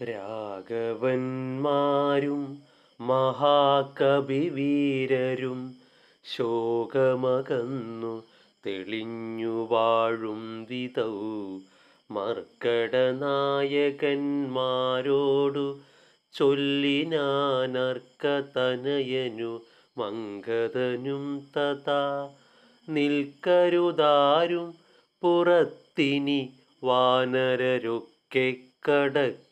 രാഘവന്മാരും മഹാകവിവീരരും ശോകമകന്നു തെളിഞ്ഞു വാഴും വിതൗ മർക്കടനായകന്മാരോടു ചൊല്ലിനാനർക്കതനയനു മങ്കതനും തഥാ നിൽക്കരുതാരും പുറത്തിനി വാനരരൊക്കെ കടക്ക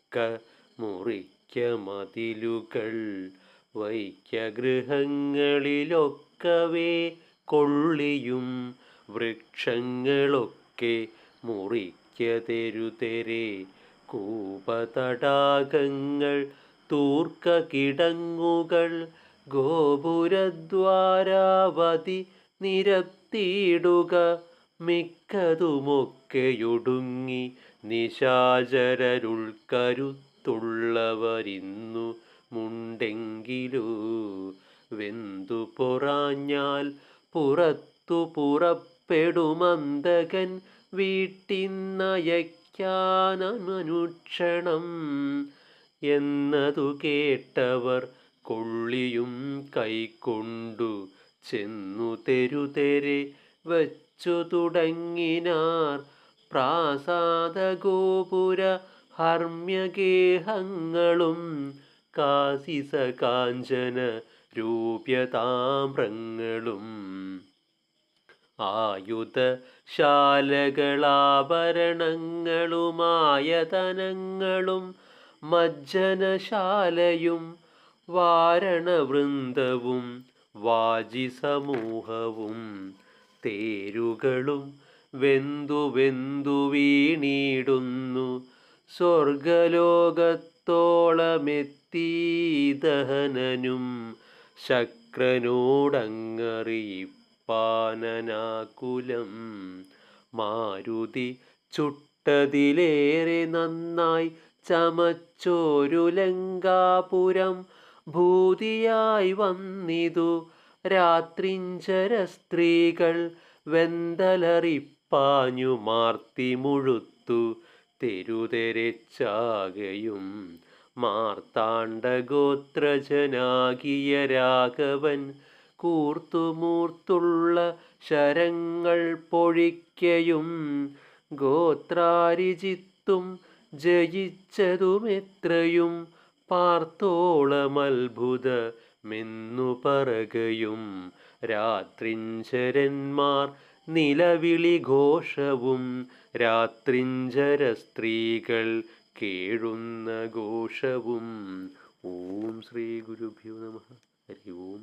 മുറിക്ക മതിലുകൾ വൈക്ക ഗൃഹങ്ങളിലൊക്കവേ കൊള്ളിയും വൃക്ഷങ്ങളൊക്കെ മുറിക്ക തെരുതെരെ കൂപതടാകങ്ങൾ തൂർക്ക കിടങ്ങുകൾ ഗോപുരദ്വാരാവതി നിരത്തിയിടുക മിക്കതുമൊക്കെയൊടുങ്ങി നിശാചരരുൾക്കരുത്തുള്ളവരിന്നു മുണ്ടെങ്കിലോ. വെന്തു പൊറാഞ്ഞാൽ പുറത്തു പുറപ്പെടുമന്തകൻ വീട്ടിന്നയക്കാനമനുക്ഷണം. എന്നതു കേട്ടവർ കൊള്ളിയും കൈക്കൊണ്ടു ചെന്നു തെരുതെരെ വച്ചു തുടങ്ങിനാർ. പ്രാസാദഗോപുര ഹർമ്യഗേഹങ്ങളും കാസിസ കാഞ്ചന രൂപ്യതാമ്രങ്ങളും. ആയുധശാലകളാഭരണങ്ങളുമായതനങ്ങളും മജ്ജനശാലയും വാരണവൃന്ദവും വാജിസമൂഹവും തേരുകളും വെന്തു വെന്തു വീണിടുന്നു. സ്വർഗലോകത്തോളമെത്തീദഹനനും ശക്രനോടങ്ങറിയിപ്പാനനാകുലം. മാരുതി ചുട്ടതിലേറെ നന്നായി ചമച്ചോരു ലങ്കാപുരം ഭൂതിയായി വന്നിതു. രാത്രിഞ്ചര സ്ത്രീകൾ വെന്തലറിപ്പാഞ്ഞു മാർത്തി മുഴുത്തു തെരുതെരച്ചാകയും. മാർത്താണ്ഡഗോത്രജനാകിയ രാഘവൻ കൂർത്തുമൂർത്തുള്ള ശരങ്ങൾ പൊഴിക്കയും ഗോത്രാരിജിത്തും ജയിച്ചതുമെത്രയും പാർത്തോളമത്ഭുത മെന്നു പറകയും രാത്രിഞ്ചരന്മാർ നിലവിളി ഘോഷവും രാത്രിഞ്ചര സ്ത്രീകൾ കേഴുന്ന ഘോഷവും. ഓം ശ്രീ ഗുരുഭ്യോ നമ. ഹരി ഓം.